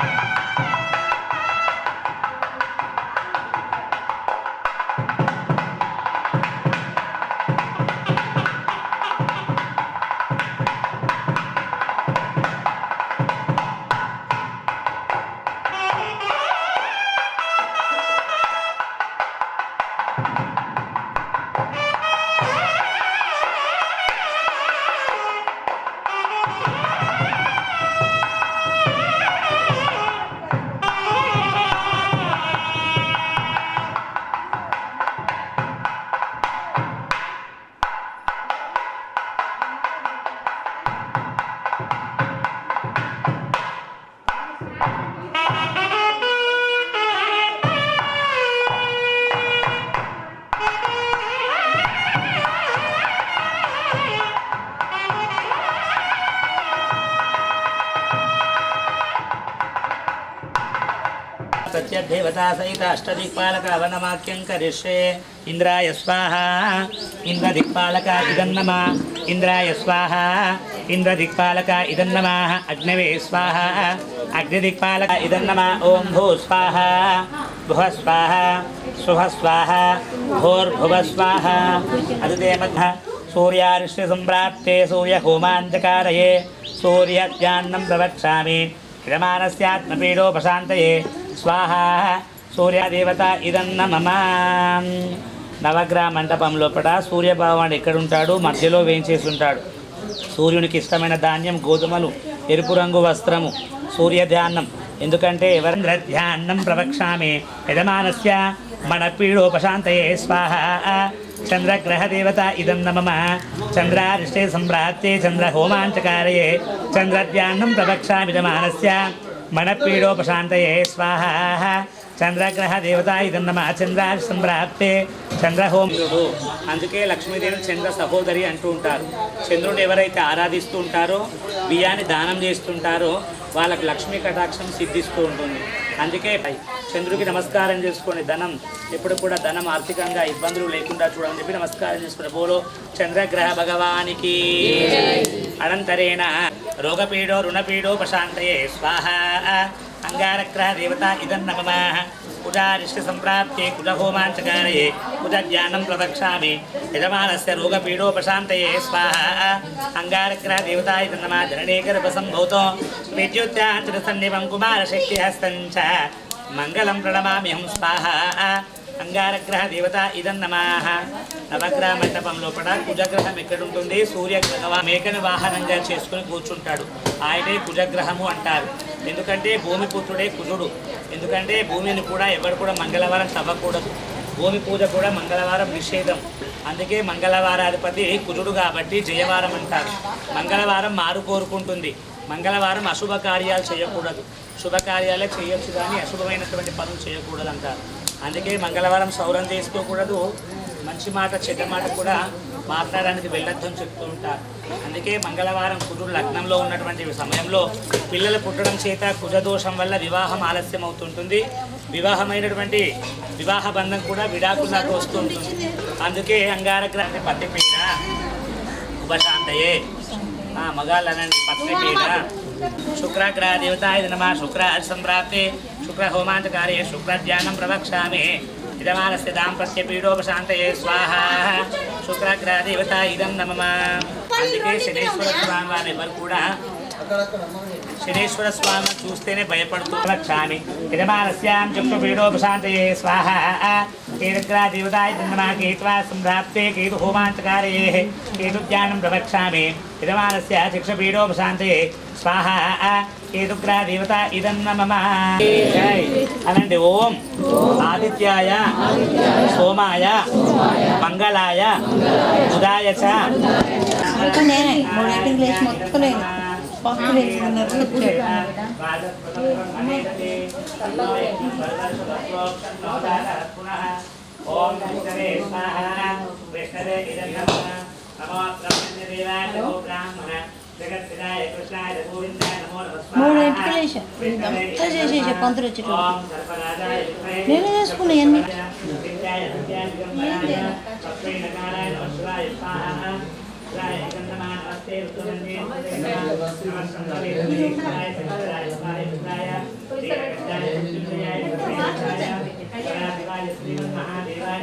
you దేవతా సహిత అష్టదిక్పాలక అవనమాక్యం కరిష్యే. ఇంద్రాయ స్వాహ. ఇంద్రదిక్పాలక ఇదన్నమ? ఇంద్రాయ స్వాహ. ఇంద్రదిక్పాలక ఇదన్నమ? అగ్నవే స్వాహ. అగ్నిదిక్పాలక ఇదన్నమ? ఓం భూ స్వాహ. భువ స్వాహ. శుభ స్వాహ. భోర్భువ స్వాహ. అదిదే మధ్య సూర్యారిష్య సంప్రాప్తే సూర్య హోమాంధకారయే సూర్యజ్ఞానం ప్రవక్ష్యామి క్రమానస్యాత్మపీడోపశాంతయే స్వాహ సూర్యదేవత ఇదన్న మమ నవగ్రహ మంటపం లోపల సూర్యభగవానుడు ఎక్కడుంటాడు? మధ్యలో వేయించేసి ఉంటాడు సూర్యునికి ఇష్టమైన ధాన్యం గోధుమలు ఎరుపు రంగు వస్త్రము సూర్య ధ్యానం ఎందుకంటే ఎవరంద్ర ధ్యానం ప్రవక్ష్యామి? యజమానస్య మణపీడోపశాంతయే స్వాహ. చంద్రగ్రహదేవత ఇదం నమమ చంద్రారిష్టే సంభ్రాత్తే చంద్ర హోమాంచకారయే చంద్రధ్యానం ప్రవక్ష్యామి యజమానస్య మణపీడోపశాంతయే స్వాహ చంద్రగ్రహ దేవత ఇదం నమ చంద్ర సంప్రాప్తే చంద్రహోముడు అందుకే లక్ష్మీదేవి చంద్ర సహోదరి అంటూ ఉంటారు. చంద్రుడు ఎవరైతే ఆరాధిస్తూ ఉంటారో బియ్యాన్ని దానం చేస్తుంటారో వాళ్ళకు లక్ష్మీ కటాక్షం సిద్ధిస్తూ ఉంటుంది. అందుకే చంద్రుడికి నమస్కారం చేసుకొని ధనం ఎప్పుడు కూడా ధనం ఆర్థికంగా ఇబ్బందులు లేకుండా చూడని చెప్పి నమస్కారం చేసుకుని బోలో చంద్రగ్రహ భగవానికి. అనంతరేణ. రోగపీడో రుణపీడో ప్రశాంతయే స్వాహ అంగారగ్రహ దేవత ఇదం నమ కుజారిష్ట సంప్రాప్తే కుజహోమాంచకారయే కుజ ప్రదక్షామి ప్రవక్ష్యామి యజమానస్య రోగపీడోపశాంతయే స్వాహ అంగారగ్రహ దేవత ఇదం నమ జననే గర్భసంభూతో విద్యుత్యాంచన సన్నివం కుమారశక్తి హస్తం చ మంగళం ప్రణమామ్యహం స్వాహ అంగారగ్రహ దేవత ఇదం నమాహ నవగ్రహ మండపం లోపల కుజగ్రహం ఎక్కడుంటుంది? సూర్యగ్రహ మేకను వాహనంగా చేసుకుని కూర్చుంటాడు. ఆయనే కుజగ్రహము అంటారు. ఎందుకంటే భూమిపుత్రుడే కుజుడు. ఎందుకంటే భూమిని కూడా ఎవరు కూడా మంగళవారం తవ్వకూడదు. భూమి పూజ కూడా మంగళవారం నిషేధం. అందుకే మంగళవారాధిపతి కుజుడు కాబట్టి జయవారం అంటారు. మంగళవారం మారు కోరుకుంటుంది. మంగళవారం అశుభ కార్యాలు చేయకూడదు. శుభకార్యాలే చేయొచ్చు కానీ అశుభమైనటువంటి పనులు చేయకూడదు అంటారు అందుకే మంగళవారం సౌరం చేసుకోకూడదు మంచి మాట చెడ్డ మాట కూడా మాట్లాడడానికి వెళ్ళొద్దని చెప్తూ ఉంటారు. అందుకే మంగళవారం కుజుడు లగ్నంలో ఉన్నటువంటి సమయంలో పిల్లలు పుట్టడం చేత కుజదోషం వల్ల వివాహం ఆలస్యం అవుతుంటుంది. వివాహమైనటువంటి వివాహ బంధం కూడా విడాకులాగా వస్తుంటుంది. అందుకే అంగారగ్రహ పత్తిపీడ ఉపశాంతయే. మగాళ్ళనండి పత్తి పీడ. శుక్రాగ్రహ దేవత ఇది నమ. శుక్ర సంప్రాప్తి శుక్ర హోమాంతకారే శుక్ర ప్రవక్ష్యామి ఇదమానస్య దాంపత్య పీడోపశాంతయే స్వాహ శుక్రాగ్రహదేవత ఇదం నమ అందుకే శనేశ్వర స్వామి వారు ఎవరు కూడా శనేశ్వర స్వామిని చూస్తేనే భయపడుతూ లక్షామి యజమానస్యాం చక్షుపీడోపశాంతయే స్వాహ। కేతుగ్రా దేవతాయ కేత్వా సంప్రాప్తే కేతు హోమాంతకారయే కేతుజ్ఞానం ప్రవక్ష్యామి। యజమానస్య చక్షుపీడోపశాంతయే స్వాహ। కేతుగ్రా దేవత ఇదం మమ. అనండి ఓం. ఆదిత్యాయ సోమాయ మంగళాయ మొత్తం నేనే. మూడు ఎయిటింగ్ లేచి నేను. ఫస్ట్ లేచిన్నారు ఓం మూడు లేచా ఇదంతా చేసేసా పంతులు వచ్చేటప్పుడు నేను చేసుకున్నా ఇవన్నీ నమస్తే మహాదేవాయ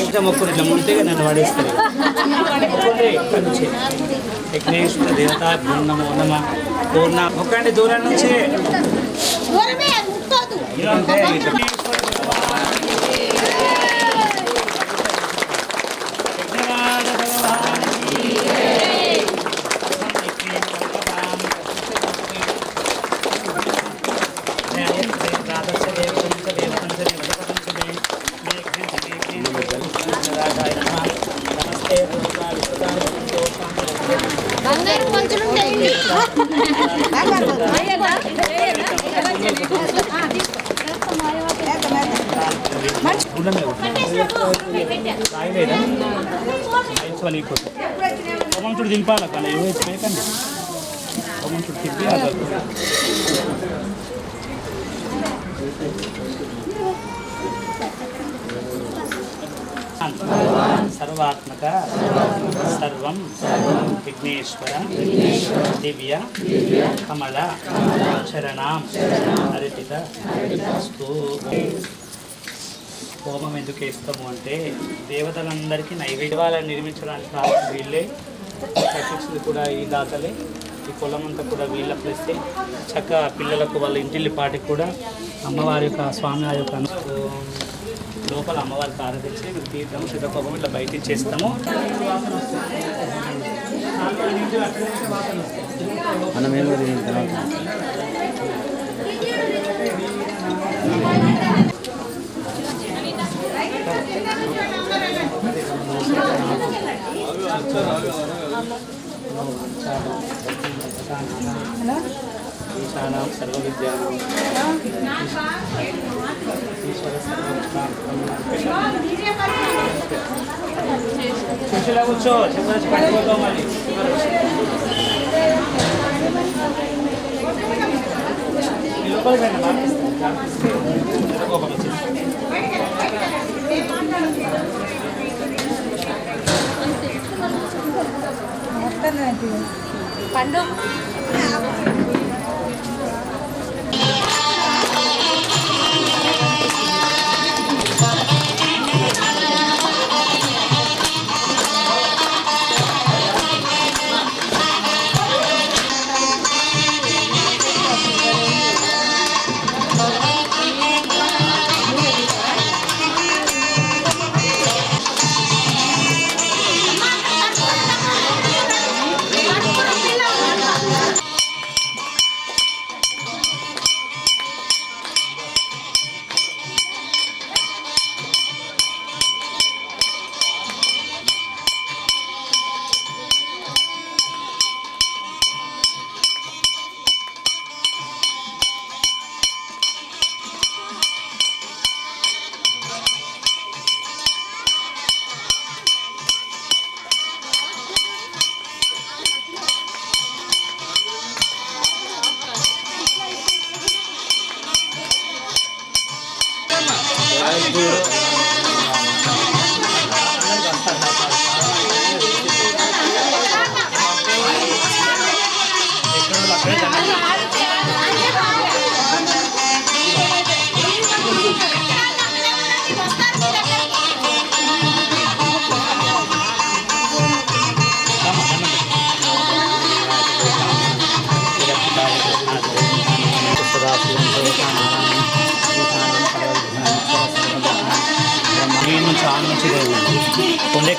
ఇంకా మొక్కులు ఇట్లా ముడితేగా నన్ను పడేస్తారు మొక్కండి ఇక్కడి నుంచి విఘ్నేశ్వర దేవత నమో నమ పూర్ణ మొక్కండి సర్వాత్మక సర్వం విఘ్నేశ్వర దివ్య కమల చరణాం హరిత హోమం ఎందుకు వేస్తాము అంటే దేవతలందరికీ నైవేద్యాలను నిర్మించడానికి కారణం వీళ్ళే. కట్టించింది కూడా ఈ దాతలే. ఈ పొలం అంతా కూడా వీళ్ళ ప్లస్సే చక్కగా పిల్లలకు వాళ్ళ ఇంటిల్లి పాటికి కూడా అమ్మవారి యొక్క స్వామివారి యొక్క లోపల అమ్మవారికి ఆరాధించి మేము తీర్థం సిద్ధకోపం ఇట్లా బయట చేస్తాము. ఈశానాం సర్వ విద్యానం ఈశ్వర కూర్చో చివరి పడిపోతాం మళ్ళీ లోపలికి పండు?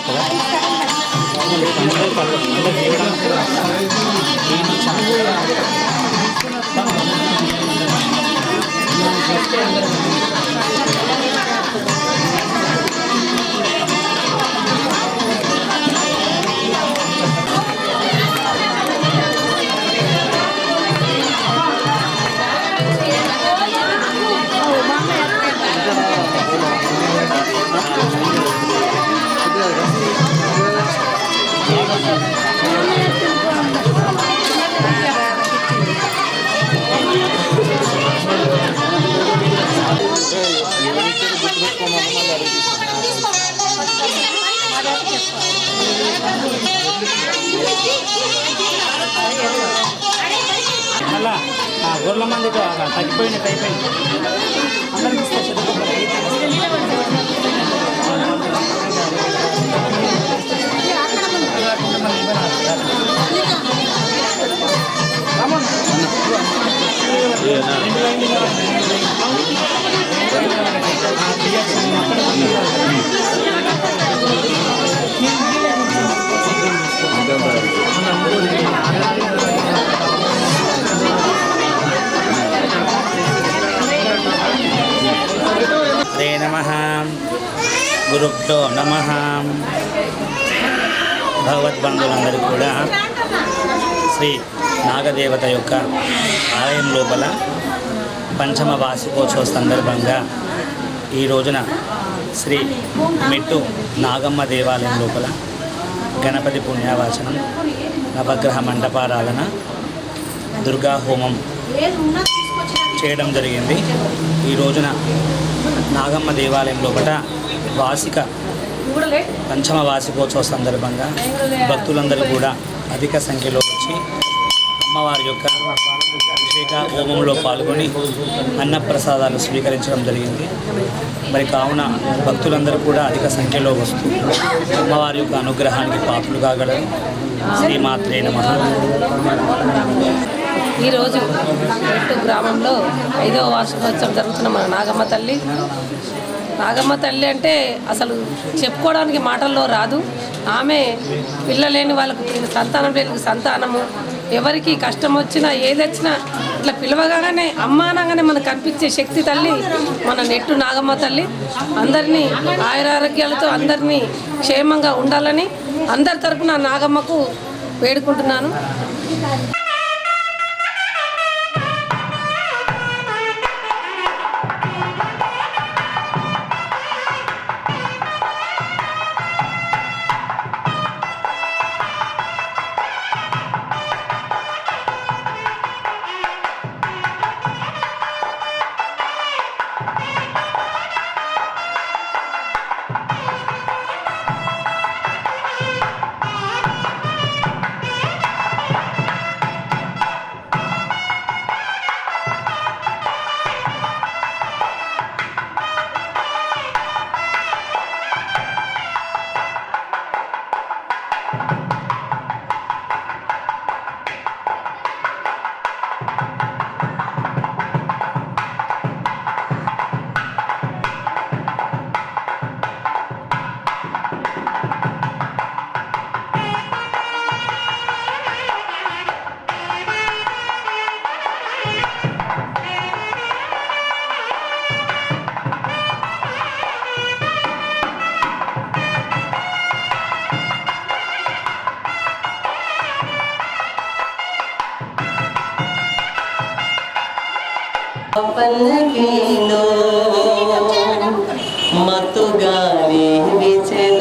కదా అందరూ గొర్రెల మంది తగ్గిపోయినట్టు అయిపోయింది అందరికీ అక్కడ ఇస్తే గురుభ్యో నమ భగవద్బంధువులందరికీ కూడా శ్రీ నాగదేవత యొక్క ఆలయం లోపల పంచమ వార్షికోత్సవ సందర్భంగా ఈ రోజున శ్రీ మెట్టు నాగమ్మ దేవాలయం లోపల గణపతి పుణ్యావాచనం నవగ్రహ మండపారాధన దుర్గా హోమం చేయడం జరిగింది. ఈ రోజున నాగమ్మ దేవాలయం లోపల వార్షిక పంచమ వార్షికోత్సవ సందర్భంగా భక్తులందరూ కూడా అధిక సంఖ్యలో వచ్చి అమ్మవారి యొక్క అభిషేక హోమంలో పాల్గొని అన్నప్రసాదాలు స్వీకరించడం జరిగింది. మరి కావున భక్తులందరూ కూడా అధిక సంఖ్యలో వస్తూ అమ్మవారి యొక్క అనుగ్రహానికి పాత్రలు కాగలరు శ్రీమాత్రే నమః. ఈరోజు మెట్టు గ్రామంలో ఐదవ వార్షికోత్సవం జరుగుతున్న మన నాగమ్మ తల్లి. నాగమ్మ తల్లి అంటే అసలు చెప్పుకోవడానికి మాటల్లో రాదు. ఆమె పిల్లలేని వాళ్ళకు సంతానం లేని సంతానము. ఎవరికి కష్టం వచ్చినా ఏది వచ్చినా ఇట్లా పిలవగానే అమ్మానంగానే మనకు కనిపించే శక్తి తల్లి మన నెట్టు నాగమ్మ తల్లి. అందరినీ ఆయురారోగ్యాలతో అందరినీ క్షేమంగా ఉండాలని అందరి తరపున నాగమ్మకు వేడుకుంటున్నాను. పల్లకీలో మత్తుగాని విచనయ్యా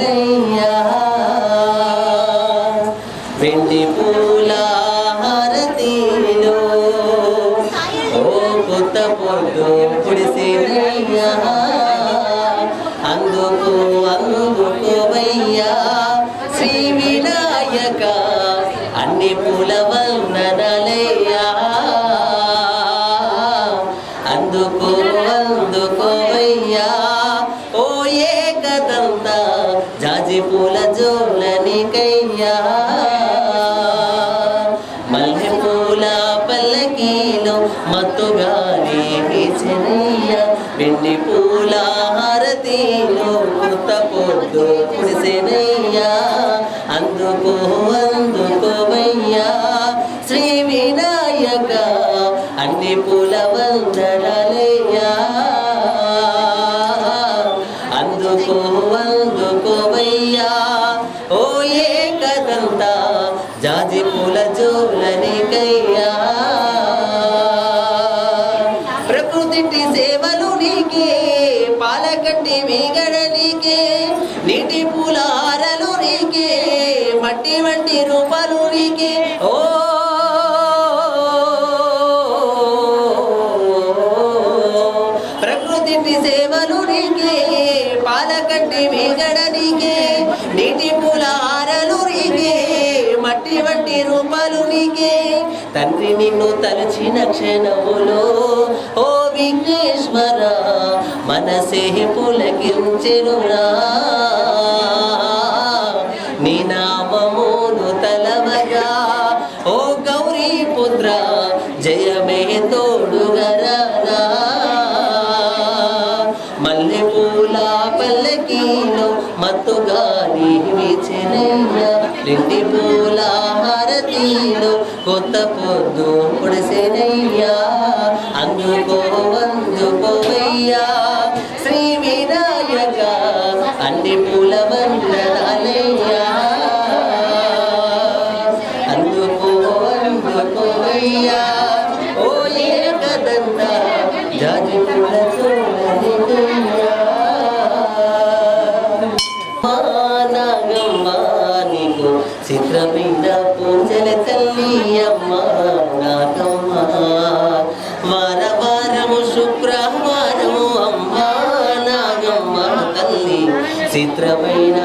మత్తుగా మత్తుగాని వీచెనయ్యా వెండి పూ మట్టి ఓ ప్రకృతి సేవలు నీకే పాలకట్టి మీగడనికే నీటి పూల హారలు నీకే మట్టి వంటి రూపాలు నీకే తండ్రి నిన్ను తలచిన క్షణములో ఓ విఘ్నేశ్వర మనసే పులకించెనురా కొత్త పొద్దు పొడిసెనయ్యా బిడ్డ పూజల తల్లి అమ్మ నాగమ్మ వార వారము శుక్రవారము అమ్మ నాగమ్మ తల్లి. చిత్రమైన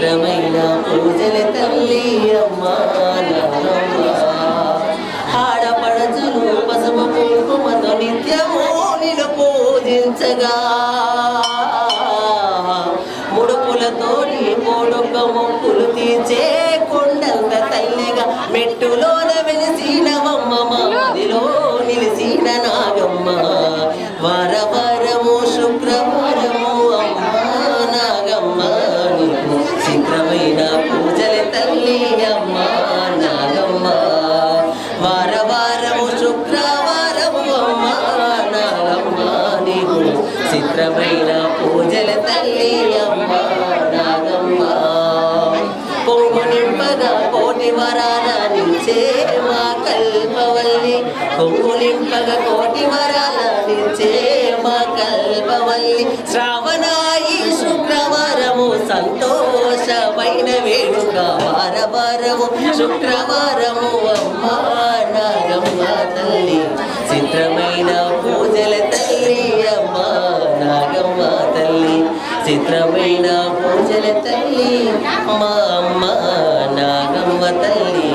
చిత్రమైన పూజల తల్లి అమ్మ నాగమ్మ ఆడపడచులు పసుపు కుంకుమతో నిత్యము నిన్ను పూజించగా. ముడుపులతోని నీ మొక్కులు పూజల తల్లి అమ్మ నాగమ్మ పొంగు నింపద కోటి వరాల నిలిచే మా కల్పవల్లి పొంగు నింపగా కోటి వరాల నిలిచే మా కల్పవల్లి శ్రావణాయి శుక్రవారము సంతోషమైన వేడుక వార వారము శుక్రవారము అమ్మ నాగమ్మ తల్లి చిత్రమైన పూజల తల్లి నాగమ్మ తల్లి చిత్రమైన పూజల తల్లి మా అమ్మ తల్లి.